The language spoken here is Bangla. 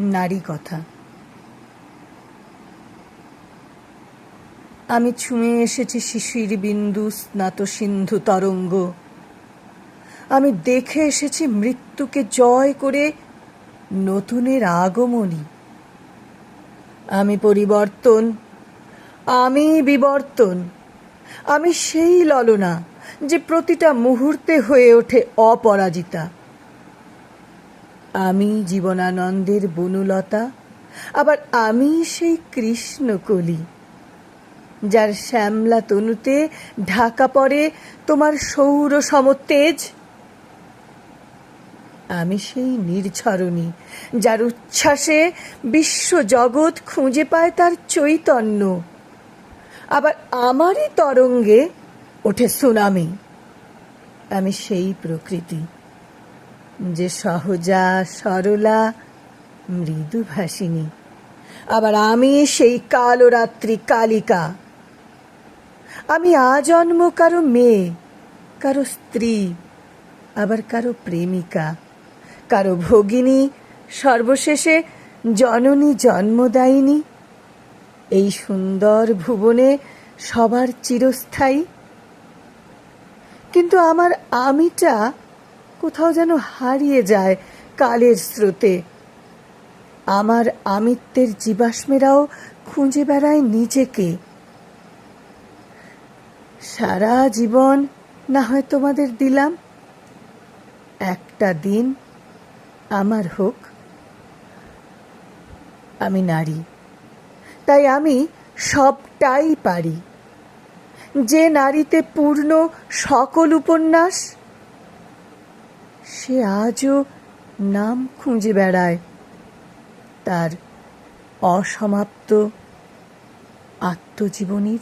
নারী কথা। আমি ছুঁয়ে এসেছি শিশির বিন্দু, স্নাত সিন্ধু তরঙ্গ। আমি দেখে এসেছি মৃত্যুকে জয় করে নতুনের আগমনী। আমি পরিবর্তন, আমি বিবর্তন, আমি সেই ললনা যে প্রতিটা মুহূর্তে হয়ে ওঠে অপরাজিতা। আমি জীবনানন্দের বনলতা, আবার আমি সেই কৃষ্ণকলি, যার শ্যামলা তনুতে ঢাকা পড়ে তোমার সৌর সমতেজ আমি সেই নির্ঝরণী, যার উচ্ছ্বাসে বিশ্ব জগৎ খুঁজে পায় তার চৈতন্য, আবার আমারই তরঙ্গে ওঠে সুনামি। আমি সেই প্রকৃতি। যে সহজা সরলা মৃদু মৃদুভাষিনী আবার আমি সেই কালো রাত্রি কালিকা। আমি আজন্ম কারও মেয়ে, কারও স্ত্রী, আবার কারও প্রেমিকা। কারও ভগিনী, সর্বশেষে জননী জন্মদায়িনী। এই সুন্দর ভুবনে সবার চিরস্থায়ী। কিন্তু আমার আমিটা কোথাও যেন হারিয়ে যায় কালের স্রোতে। আমার আমিত্বের জীবাশ্মেরাও খুঁজে বেড়ায় নিজেকে। সারা জীবন না হয় তোমাদের দিলাম। একটা দিন আমার হোক। আমি নারী, তাই আমি সবটাই পারি। যে নারীতে পূর্ণ সকল উপন্যাস সে আজও নাম খুঁজে বেড়ায়। তার অসমাপ্ত আত্মজীবনীর